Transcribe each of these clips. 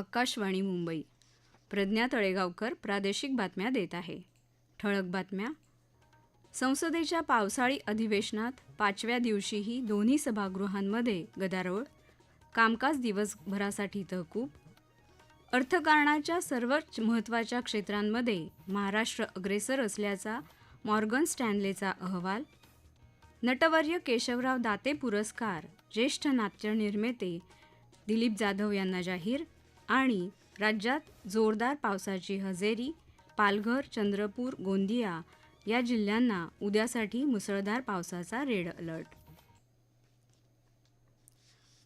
आकाशवाणी मुंबई. प्रज्ञा तळेगावकर प्रादेशिक बातम्या देत आहे. ठळक बातम्या. संसदेच्या पावसाळी अधिवेशनात पाचव्या दिवशीही दोन्ही सभागृहांमध्ये गदारोळ कामकाज दिवसभरासाठी तहकूब अर्थकारणाच्या सर्वच महत्त्वाच्या क्षेत्रांमध्ये महाराष्ट्र अग्रेसर असल्याचा मॉर्गन स्टॅनलेचा अहवाल नटवर्य केशवराव दाते पुरस्कार ज्येष्ठ नाट्यनिर्माते दिलीप जाधव यांना जाहीर आणि राज्यात जोरदार पावसाची हजेरी पालघर चंद्रपूर गोंदिया या जिल्ह्यांना उद्यासाठी मुसळधार पावसाचा रेड अलर्ट.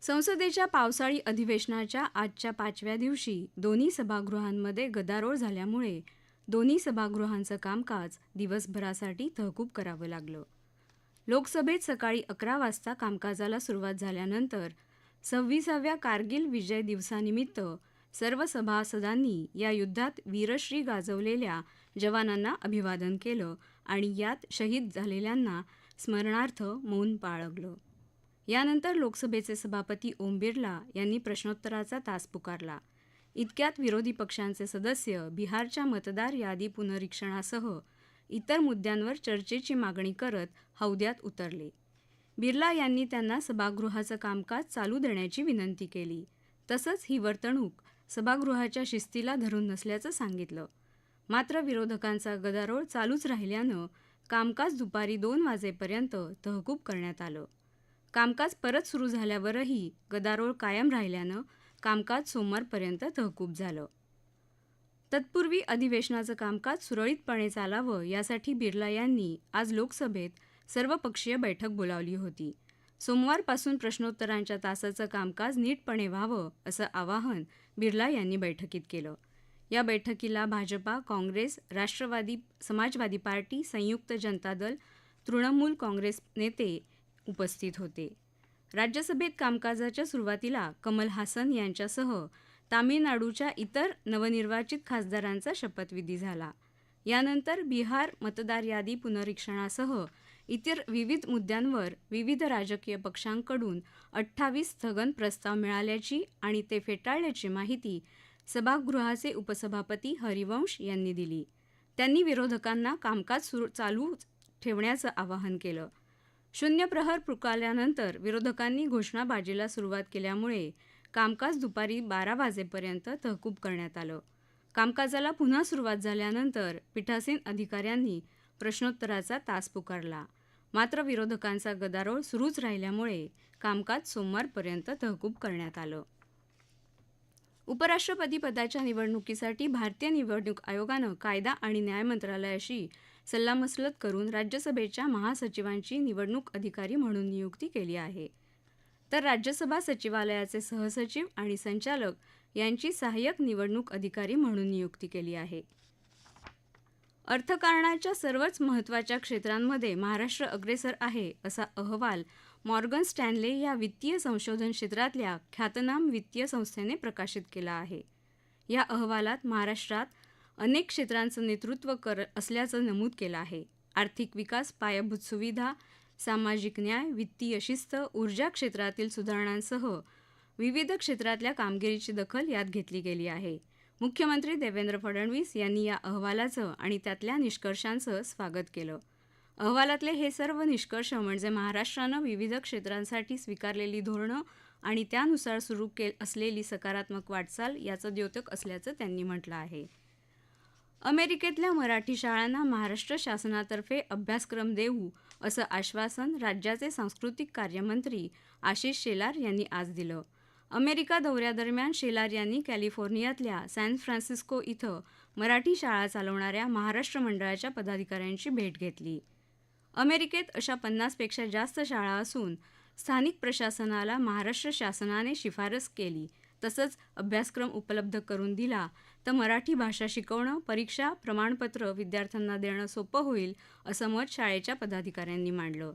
संसदेच्या पावसाळी अधिवेशनाच्या आजच्या पाचव्या दिवशी दोन्ही सभागृहांमध्ये गदारोळ झाल्यामुळे दोन्ही सभागृहांचं कामकाज दिवसभरासाठी तहकूब करावं लागलं. लोकसभेत सकाळी अकरा वाजता कामकाजाला सुरुवात झाल्यानंतर सव्वीसाव्या कारगिल विजय दिवसानिमित्त सर्व सभासदांनी या युद्धात वीरश्री गाजवलेल्या जवानांना अभिवादन केलं आणि यात शहीद झालेल्यांना स्मरणार्थ मौन बाळगलं यानंतर लोकसभेचे सभापती ओम बिर्ला यांनी प्रश्नोत्तराचा तास पुकारला. इतक्यात विरोधी पक्षांचे सदस्य बिहारच्या मतदार यादी पुनरीक्षणासह इतर मुद्द्यांवर चर्चेची मागणी करत हौद्यात उतरले. बिर्ला यांनी त्यांना सभागृहाचं कामकाज चालू देण्याची विनंती केली. तसंच ही वर्तणूक सभागृहाच्या शिस्तीला धरून नसल्याचं सांगितलं. मात्र विरोधकांचा गदारोळ चालूच राहिल्यानं कामकाज दुपारी दोन वाजेपर्यंत तहकूब करण्यात आलं. कामकाज परत सुरू झाल्यावरही गदारोळ कायम राहिल्यानं कामकाज सोमवारपर्यंत तहकूब झालं. तत्पूर्वी अधिवेशनाचं कामकाज सुरळीतपणे चालावं यासाठी बिर्ला यांनी आज लोकसभेत सर्वपक्षीय बैठक बोलावली होती. सोमवारपासून प्रश्नोत्तरांच्या तासाचं कामकाज नीटपणे व्हावं असं आवाहन बिर्ला यांनी बैठकीत केलं. या बैठकीला भाजपा काँग्रेस राष्ट्रवादी समाजवादी पार्टी संयुक्त जनता दल तृणमूल काँग्रेस नेते उपस्थित होते. राज्यसभेत कामकाजाच्या सुरुवातीला कमल हासन यांच्यासह तामिळनाडूच्या इतर नवनिर्वाचित खासदारांचा शपथविधी झाला. यानंतर बिहार मतदार यादी पुनरीक्षणासह इतर विविध मुद्द्यांवर विविध राजकीय पक्षांकडून अठ्ठावीस स्थगन प्रस्ताव मिळाल्याची आणि ते फेटाळल्याची माहिती सभागृहाचे उपसभापती हरिवंश यांनी दिली. त्यांनी विरोधकांना कामकाज सुरू चालू ठेवण्याचं आवाहन केलं. शून्य प्रहर पुकारल्यानंतर विरोधकांनी घोषणाबाजीला सुरुवात केल्यामुळे कामकाज दुपारी बारा वाजेपर्यंत तहकूब करण्यात आलं. कामकाजाला पुन्हा सुरुवात झाल्यानंतर पीठासीन अधिकाऱ्यांनी प्रश्नोत्तराचा तास पुकारला. मात्र विरोधकांचा गदारोळ सुरूच राहिल्यामुळे कामकाज सोमवारपर्यंत तहकूब करण्यात आलं. उपराष्ट्रपती पदाच्या निवडणुकीसाठी भारतीय निवडणूक आयोगानं कायदा आणि न्याय मंत्रालयाशी सल्लामसलत करून राज्यसभेच्या महासचिवांची निवडणूक अधिकारी म्हणून नियुक्ती केली आहे. तर राज्यसभा सचिवालयाचे सहसचिव आणि संचालक यांची सहाय्यक निवडणूक अधिकारी म्हणून नियुक्ती केली आहे. अर्थकारणाच्या सर्वच महत्त्वाच्या क्षेत्रांमध्ये महाराष्ट्र अग्रेसर आहे असा अहवाल मॉर्गन स्टॅनले या वित्तीय संशोधन क्षेत्रातल्या ख्यातनाम वित्तीय संस्थेने प्रकाशित केला आहे. या अहवालात महाराष्ट्रात अनेक क्षेत्रांचं नेतृत्व कर असल्याचं नमूद केलं आहे. आर्थिक विकास पायाभूत सुविधा सामाजिक न्याय वित्तीय शिस्त ऊर्जा क्षेत्रातील सुधारणांसह विविध क्षेत्रातल्या कामगिरीची दखल यात घेतली गेली आहे. मुख्यमंत्री देवेंद्र फडणवीस यांनी या अहवालाचं आणि त्यातल्या निष्कर्षांचं स्वागत केलं. अहवालातले हे सर्व निष्कर्ष म्हणजे महाराष्ट्रानं विविध क्षेत्रांसाठी स्वीकारलेली धोरणं आणि त्यानुसार सुरू के असलेली सकारात्मक वाटचाल याचं द्योतक असल्याचं त्यांनी म्हटलं आहे. अमेरिकेतल्या मराठी शाळांना महाराष्ट्र शासनातर्फे अभ्यासक्रम देऊ असं आश्वासन राज्याचे सांस्कृतिक कार्यमंत्री आशिष शेलार यांनी आज दिलं. अमेरिका दौऱ्यादरम्यान शेलार यांनी कॅलिफोर्नियातल्या सॅन फ्रान्सिस्को इथं मराठी शाळा चालवणाऱ्या महाराष्ट्र मंडळाच्या पदाधिकाऱ्यांची भेट घेतली. अमेरिकेत अशा पन्नासपेक्षा जास्त शाळा असून स्थानिक प्रशासनाला महाराष्ट्र शासनाने शिफारस केली. तसंच अभ्यासक्रम उपलब्ध करून दिला तर मराठी भाषा शिकवणं परीक्षा प्रमाणपत्र विद्यार्थ्यांना देणं सोपं होईल असं मत शाळेच्या पदाधिकाऱ्यांनी मांडलं.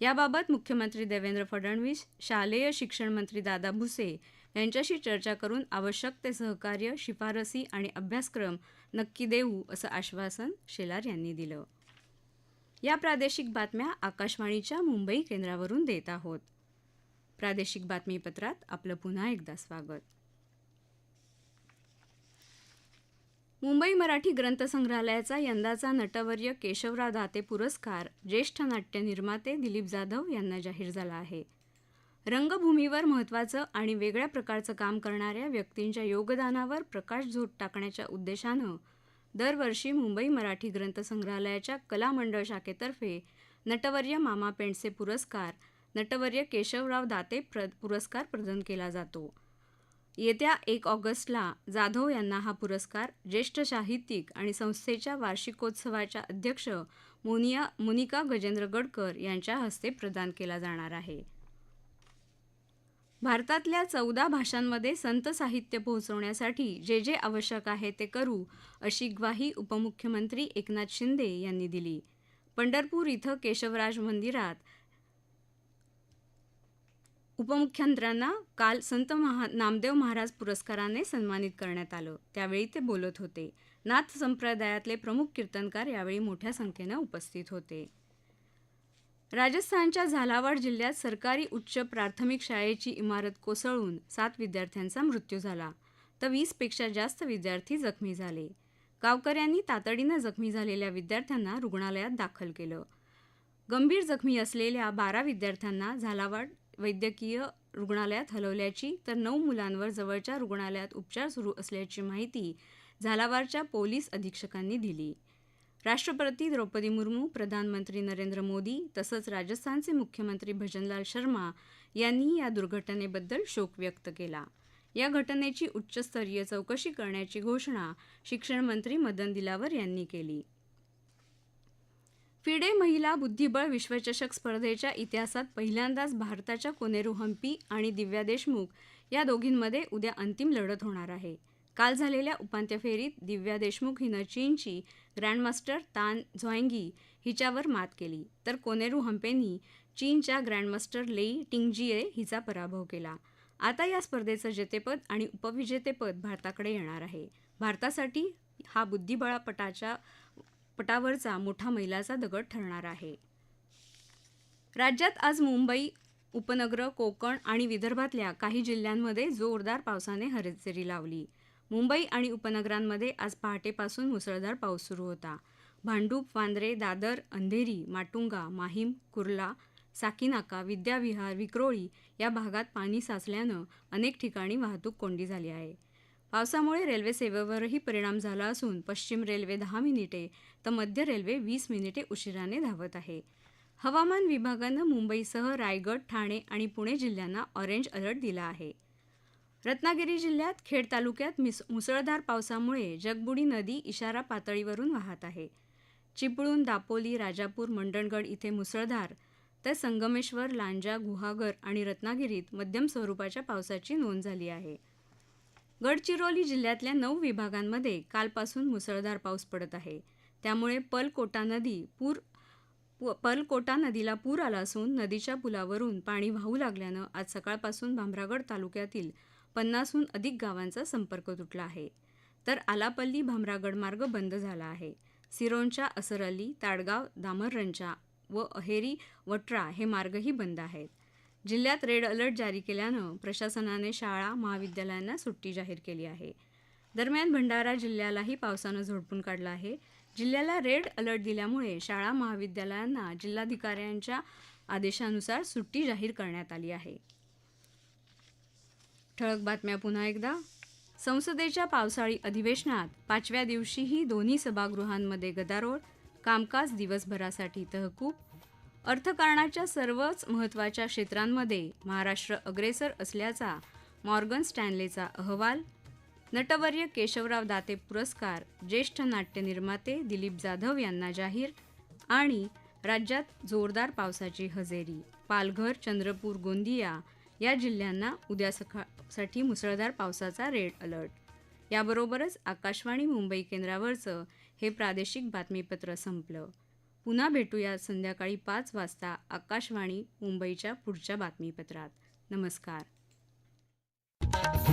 याबाबत मुख्यमंत्री देवेंद्र फडणवीस शालेय शिक्षण मंत्री दादा भुसे यांच्याशी चर्चा करून आवश्यक ते सहकार्य शिफारसी आणि अभ्यासक्रम नक्की देऊ असं आश्वासन शेलार यांनी दिलं. या प्रादेशिक बातम्या आकाशवाणीच्या मुंबई केंद्रावरून देत आहोत. प्रादेशिक बातमीपत्रात आपलं पुन्हा एकदा स्वागत. मुंबई मराठी ग्रंथसंग्रहालयाचा यंदाचा नटवर्य केशवराव दाते पुरस्कार ज्येष्ठ नाट्य निर्माते दिलीप जाधव यांना जाहीर झाला आहे. रंगभूमीवर महत्त्वाचं आणि वेगळ्या प्रकारचं काम करणाऱ्या व्यक्तींच्या योगदानावर प्रकाशझोत टाकण्याच्या उद्देशानं दरवर्षी मुंबई मराठी ग्रंथसंग्रहालयाच्या कला मंडळ शाखेतर्फे नटवर्य मामा पेंडसे पुरस्कार नटवर्य केशवराव दाते प्र पुरस्कार प्रदान केला जातो. येत्या एक ऑगस्टला जाधव यांना हा पुरस्कार ज्येष्ठ साहित्यिक आणि संस्थेच्या वार्षिकोत्सवाच्या अध्यक्ष मोनिया मोनिका गजेंद्र गडकर यांच्या हस्ते प्रदान केला जाणार आहे. भारतातल्या चौदा भाषांमध्ये संत साहित्य पोहोचवण्यासाठी जे जे आवश्यक आहे ते करू अशी ग्वाही उपमुख्यमंत्री एकनाथ शिंदे यांनी दिली. पंढरपूर इथं केशवराज मंदिरात उपमुख्यमंत्र्यांना काल संत महा नामदेव महाराज पुरस्काराने सन्मानित करण्यात आलं. त्यावेळी ते बोलत होते. नाथ संप्रदायातले प्रमुख कीर्तनकार यावेळी मोठ्या संख्येनं उपस्थित होते. राजस्थानच्या झालावाड जिल्ह्यात सरकारी उच्च प्राथमिक शाळेची इमारत कोसळून सात विद्यार्थ्यांचा मृत्यू झाला तर वीसपेक्षा जास्त विद्यार्थी जखमी झाले. गावकऱ्यांनी तातडीनं जखमी झालेल्या विद्यार्थ्यांना रुग्णालयात दाखल केलं. गंभीर जखमी असलेल्या बारा विद्यार्थ्यांना झालावाड वैद्यकीय रुग्णालयात हलवल्याची तर नऊ मुलांवर जवळच्या रुग्णालयात उपचार सुरू असल्याची माहिती झालावारच्या पोलीस अधीक्षकांनी दिली. राष्ट्रपती द्रौपदी मुर्मू प्रधानमंत्री नरेंद्र मोदी तसंच राजस्थानचे मुख्यमंत्री भजनलाल शर्मा यांनी या दुर्घटनेबद्दल शोक व्यक्त केला. या घटनेची उच्चस्तरीय चौकशी करण्याची घोषणा शिक्षणमंत्री मदन दिलावर यांनी केली. फिडे महिला बुद्धिबळ विश्वचषक स्पर्धेच्या इतिहासात पहिल्यांदाच भारताच्या कोनेरू हम्पी आणि दिव्या देशमुख या दोघींमध्ये उद्या अंतिम लढत होणार आहे. काल झालेल्या उपांत्य फेरीत दिव्या देशमुख हिनं चीनची ग्रँडमास्टर तान झॉयंगी हिच्यावर मात केली. तर कोनेरू हम्पेनी चीनच्या ग्रँडमास्टर लेई टिंगजीए हिचा पराभव केला. आता या स्पर्धेचं जेतेपद आणि उपविजेतेपद भारताकडे येणार आहे. भारतासाठी हा बुद्धिबळापटाच्या पटावरचा मोठा मैलाचा दगड ठरणार आहे. राज्यात आज मुंबई उपनगर कोकण आणि विदर्भातल्या काही जिल्ह्यांमध्ये जोरदार पावसाने हजेरी लावली. मुंबई आणि उपनगरांमध्ये आज पहाटेपासून मुसळधार पाऊस सुरू होता. भांडूप वांद्रे दादर अंधेरी माटुंगा माहीम कुर्ला साकीनाका विद्याविहार विक्रोळी या भागात पाणी साचल्यानं अनेक ठिकाणी वाहतूक कोंडी झाली आहे. पावसामुळे रेल्वे सेवेवरही परिणाम झाला असून पश्चिम रेल्वे दहा मिनिटे तर मध्य रेल्वे वीस मिनिटे उशिराने धावत आहे. हवामान विभागानं मुंबईसह रायगड ठाणे आणि पुणे जिल्ह्यांना ऑरेंज अलर्ट दिला आहे. रत्नागिरी जिल्ह्यात खेड तालुक्यात मिस मुसळधार पावसामुळे जगबुडी नदी इशारा पातळीवरून वाहत आहे. चिपळूण दापोली राजापूर मंडणगड इथे मुसळधार तर संगमेश्वर लांजा गुहागर आणि रत्नागिरीत मध्यम स्वरूपाच्या पावसाची नोंद झाली आहे. गडचिरोली जिल्ह्यातल्या नऊ विभागांमध्ये कालपासून मुसळधार पाऊस पडत आहे. त्यामुळे पलकोटा नदी पूर पलकोटा नदीला पूर आला असून नदीच्या पुलावरून पाणी वाहू लागल्यानं आज सकाळपासून भामरागड तालुक्यातील पन्नासहून अधिक गावांचा संपर्क तुटला आहे. तर आलापल्ली भामरागड मार्ग बंद झाला आहे. सिरोंच्या असरअली ताडगाव दामररंचा व अहेरी वट्रा हे मार्गही बंद आहेत. जिल्ह्यात रेड अलर्ट जारी केल्यानं प्रशासनाने शाळा महाविद्यालयांना सुट्टी जाहीर केली आहे. दरम्यान भंडारा जिल्ह्यालाही पावसानं झोडपून काढलं आहे. जिल्ह्याला रेड अलर्ट दिल्यामुळे शाळा महाविद्यालयांना जिल्हाधिकाऱ्यांच्या आदेशानुसार सुट्टी जाहीर करण्यात आली आहे. ठळक बातम्या पुन्हा एकदा. संसदेच्या पावसाळी अधिवेशनात पाचव्या दिवशीही दोन्ही सभागृहांमध्ये गदारोळ कामकाज दिवसभरासाठी तहकूब अर्थकारणाच्या सर्वच महत्त्वाच्या क्षेत्रांमध्ये महाराष्ट्र अग्रेसर असल्याचा मॉर्गन स्टॅनलेचा अहवाल नटवर्य केशवराव दाते पुरस्कार ज्येष्ठ नाट्यनिर्माते दिलीप जाधव यांना जाहीर आणि राज्यात जोरदार पावसाची हजेरी. पालघर चंद्रपूर गोंदिया या जिल्ह्यांना उद्या सकाळसाठी मुसळधार पावसाचा रेड अलर्ट. याबरोबरच आकाशवाणी मुंबई केंद्रावरचं हे प्रादेशिक बातमीपत्र संपलं. पुन्हा भेटूया संध्याकाळी पाच वाजता आकाशवाणी मुंबईच्या पुढच्या बातमीपत्रात. नमस्कार.